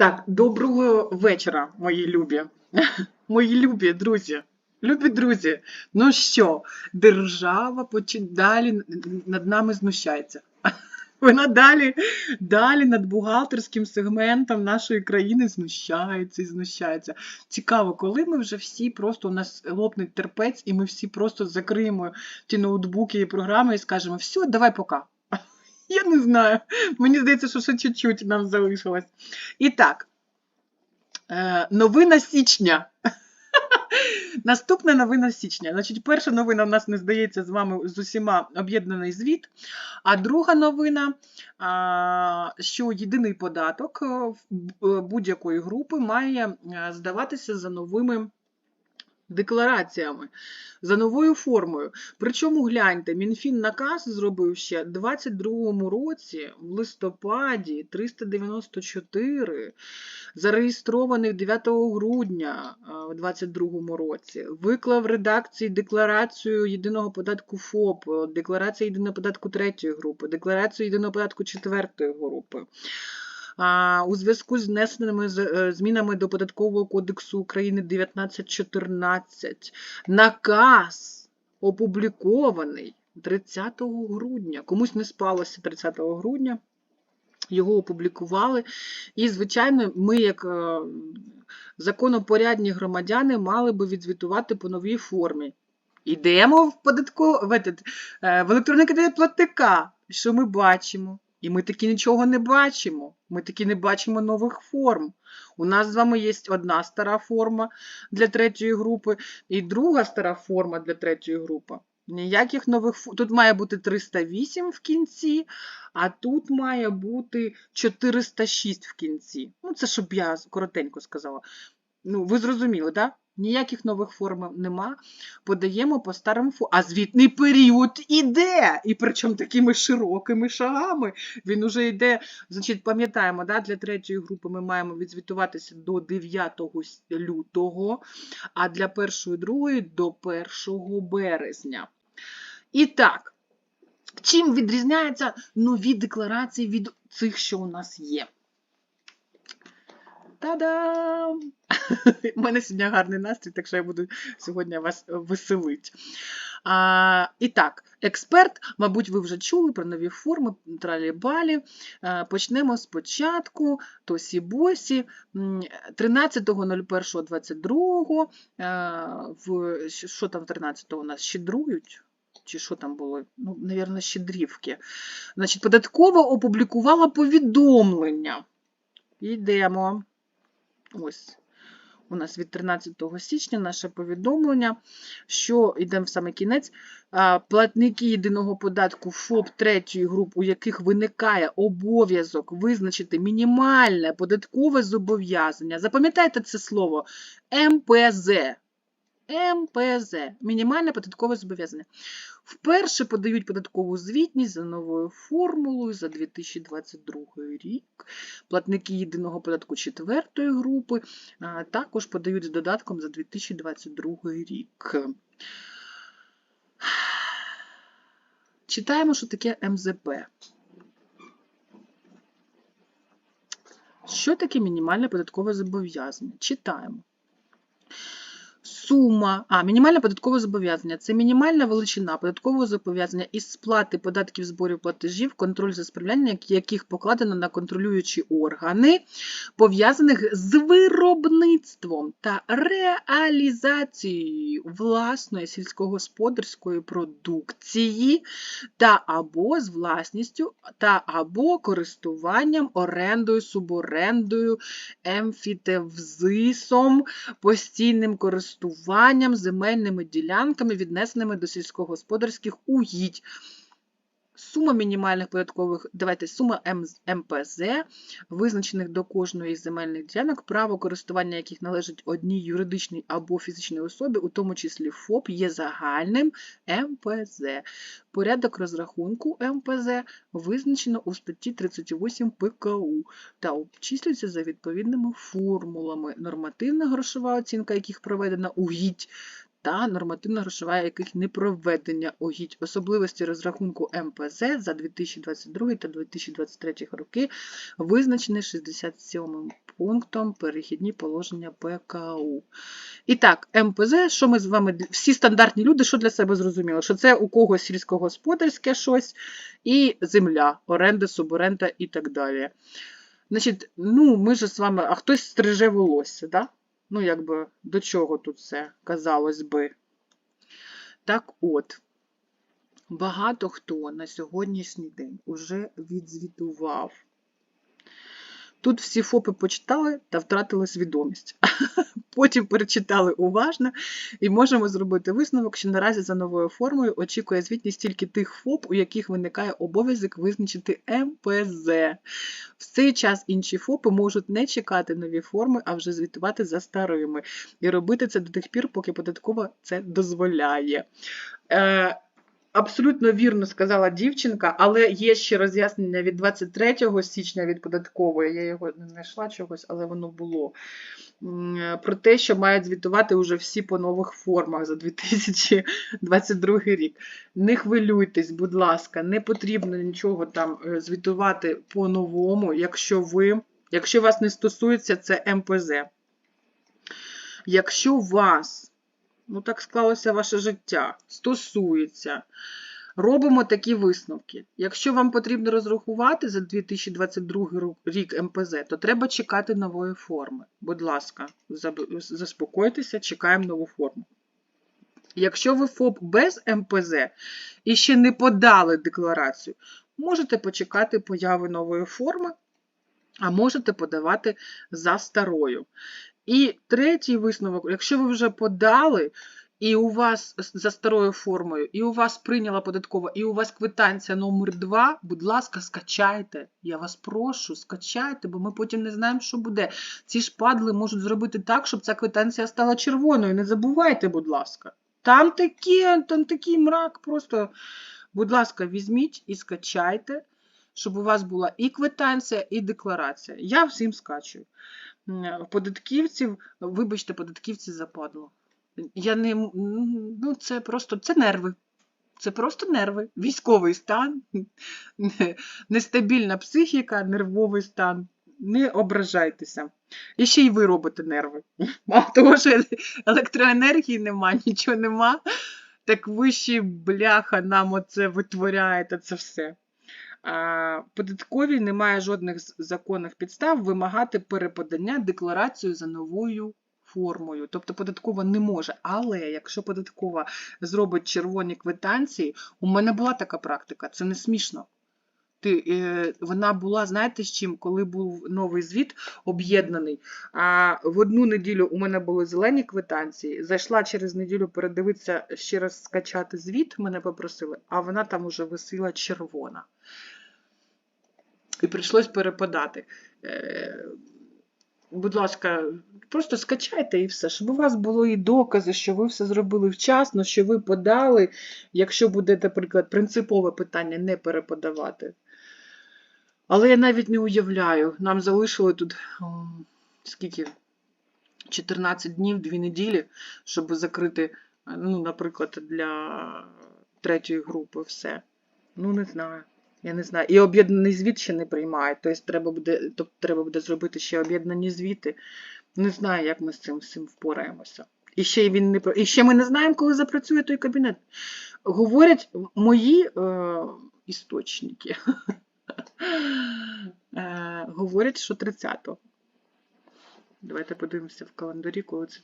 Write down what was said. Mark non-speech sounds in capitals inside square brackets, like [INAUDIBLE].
Так, доброго вечора, мої любі. [LAUGHS] Мої любі друзі. Любі друзі, ну що, держава далі над нами знущається. [LAUGHS] Вона далі, далі над бухгалтерським сегментом нашої країни знущається і знущається. Цікаво, коли ми вже всі просто у нас лопне терпець, і ми всі просто закриємо ті ноутбуки і програми і скажемо, все, давай пока. [LAUGHS] Я не знаю. Мені здається, що ще чуть-чуть нам залишилось. І так, е, новина січня. [LAUGHS] Наступна новина січня. Значить, перша новина в нас не здається з вами з усіма об'єднаний звіт. А друга новина, що єдиний податок е, е, будь-якої групи має здаватися за новими деклараціями, за новою формою. Причому гляньте, Мінфін наказ зробив ще в 22-му році, в листопаді 394, зареєстрований 9 грудня у 22-му році, виклав редакції декларацію єдиного податку ФОП, декларацію єдиного податку третьої групи, декларацію єдиного податку четвертої групи. У зв'язку з внесеними е, змінами до Податкового кодексу України 1914 наказ опублікований 30 грудня. Комусь не спалося 30 грудня. Його опублікували. І, звичайно, ми, як е, законопорядні громадяни, мали би відзвітувати по новій формі. Йдемо в податко... в, е, в електронний платника. Що ми бачимо? І ми таки нічого не бачимо. Ми таки не бачимо нових форм. У нас з вами є одна стара форма для третьої групи і друга стара форма для третьої групи. Ніяких нових фо- Тут має бути 308 в кінці, а тут має бути 406 в кінці. Ну, це щоб я коротенько сказала. Ну, ви зрозуміли, так? Ніяких нових форм нема. Подаємо по старим формам. А звітний період іде. І причому такими широкими шагами. Він уже йде. Значить, пам'ятаємо, да, для третьої групи ми маємо відзвітуватися до 9 лютого, а для першої другої до 1 березня. І так, чим відрізняються нові декларації від цих, що у нас є? Та-дам! [LAUGHS] У мене сьогодні гарний настрій, так що я буду сьогодні вас веселити. А, і так, експерт, мабуть, ви вже чули про нові форми тралі-балі. Почнемо спочатку. Тосі-босі. 13.01.22 в що- там 13-го у нас щедрують? Чи що там було? Ну, навірно, щедрівки. Значить, податкова опублікувала повідомлення. Йдемо. Ось. У нас від 13 січня наше повідомлення, що йдемо в саме кінець. Платники єдиного податку ФОП третьої групи, у яких виникає обов'язок визначити мінімальне податкове зобов'язання. Запам'ятайте це слово МПЗ. МПЗ мінімальне податкове зобов'язання. Вперше подають податкову звітність за новою формулою за 2022 рік. Платники єдиного податку четвертої групи також подають з додатком за 2022 рік. Читаємо, що таке МЗП. Що таке мінімальне податкове зобов'язання? Читаємо. Сума, а, мінімальне податкове зобов'язання. Це мінімальна величина податкового зобов'язання із сплати податків, зборів, платежів, контроль за справляння, яких покладено на контролюючі органи, пов'язаних з виробництвом та реалізацією власної сільськогосподарської продукції та або з власністю та або користуванням орендою, суборендою, емфітевзисом, постійним користуванням, земельними ділянками, віднесеними до сільськогосподарських угідь. Сума мінімальних податкових, давайте, сума МПЗ, визначених до кожної із земельних ділянок, право користування яких належить одній юридичній або фізичній особі, у тому числі ФОП, є загальним МПЗ. Порядок розрахунку МПЗ визначено у статті 38 ПКУ та обчислюється за відповідними формулами. Нормативна грошова оцінка, яких проведена угідь, та нормативна грошова, яких не проведення угідь. Особливості розрахунку МПЗ за 2022 та 2023 роки визначені 67 пунктом перехідні положення ПКУ. І так, МПЗ, що ми з вами, всі стандартні люди, що для себе зрозуміли? Що це у когось сільськогосподарське щось і земля, оренда, суборенда і так далі. Значить, ну, ми ж з вами, а хтось стриже волосся, да? Ну, якби, до чого тут це, казалось би. Так от, багато хто на сьогоднішній день уже відзвітував. Тут всі ФОПи почитали та втратили свідомість. [LAUGHS] Потім перечитали уважно і можемо зробити висновок, що наразі за новою формою очікує звітність тільки тих ФОП, у яких виникає обов'язок визначити МПЗ. В цей час інші ФОПи можуть не чекати нові форми, а вже звітувати за старими. І робити це до тих пір, поки податкова це дозволяє. Абсолютно вірно сказала дівчинка, але є ще роз'яснення від 23 січня від податкової. Я його не знайшла чогось, але воно було. Про те, що мають звітувати вже всі по нових формах за 2022 рік. Не хвилюйтесь, будь ласка, не потрібно нічого там е, звітувати по-новому, якщо ви, якщо вас не стосується це МПЗ. Якщо вас ну так склалося ваше життя, стосується. Робимо такі висновки. Якщо вам потрібно розрахувати за 2022 рік МПЗ, то треба чекати нової форми. Будь ласка, заспокойтеся, чекаємо нову форму. Якщо ви ФОП без МПЗ і ще не подали декларацію, можете почекати появи нової форми, а можете подавати за старою. І третій висновок, якщо ви вже подали, і у вас за старою формою, і у вас прийняла податкова, і у вас квитанція номер 2, будь ласка, скачайте. Я вас прошу, скачайте, бо ми потім не знаємо, що буде. Ці шпадли можуть зробити так, щоб ця квитанція стала червоною. Не забувайте, будь ласка. Там такі, там такий мрак, просто, будь ласка, візьміть і скачайте, щоб у вас була і квитанція, і декларація. Я всім скачую. Податківців, вибачте, податківці западло. Я не ну це просто це нерви. Це просто нерви. Військовий стан, [LAUGHS] нестабільна психіка, нервовий стан. Не ображайтеся. І ще й ви робите нерви. [LAUGHS] Мало того, що електроенергії нема, [LAUGHS] нічого нема. Так ви ще, бляха, нам оце витворяєте це все. Податковій немає жодних законних підстав вимагати переподання декларацію за новою формою. Тобто податкова не може. Але якщо податкова зробить червоні квитанції, у мене була така практика, це не смішно. Ти, е, вона була, знаєте, з чим, коли був новий звіт об'єднаний. А в одну неділю у мене були зелені квитанції. Зайшла через неділю передивитися, ще раз скачати звіт, мене попросили, а вона там уже висіла червона. І прийшлось перепадати. Е, Будь ласка, просто скачайте і все, щоб у вас були і докази, що ви все зробили вчасно, що ви подали, якщо буде, наприклад, принципове питання не переподавати. Але я навіть не уявляю, нам залишили тут м, скільки? 14 днів, 2 неділі, щоб закрити, е, ну, наприклад, для третьої групи все. Ну, не знаю. Я не знаю. І об'єднаний звіт ще не приймають. Тобто треба буде, тобто треба буде зробити ще об'єднані звіти. Не знаю, як ми з цим всім впораємося. І ще, він не, і ще ми не знаємо, коли запрацює той кабінет. Говорять мої е, істочники. [LAUGHS] Говорять, що 30-го. Давайте подивимося в календарі, коли це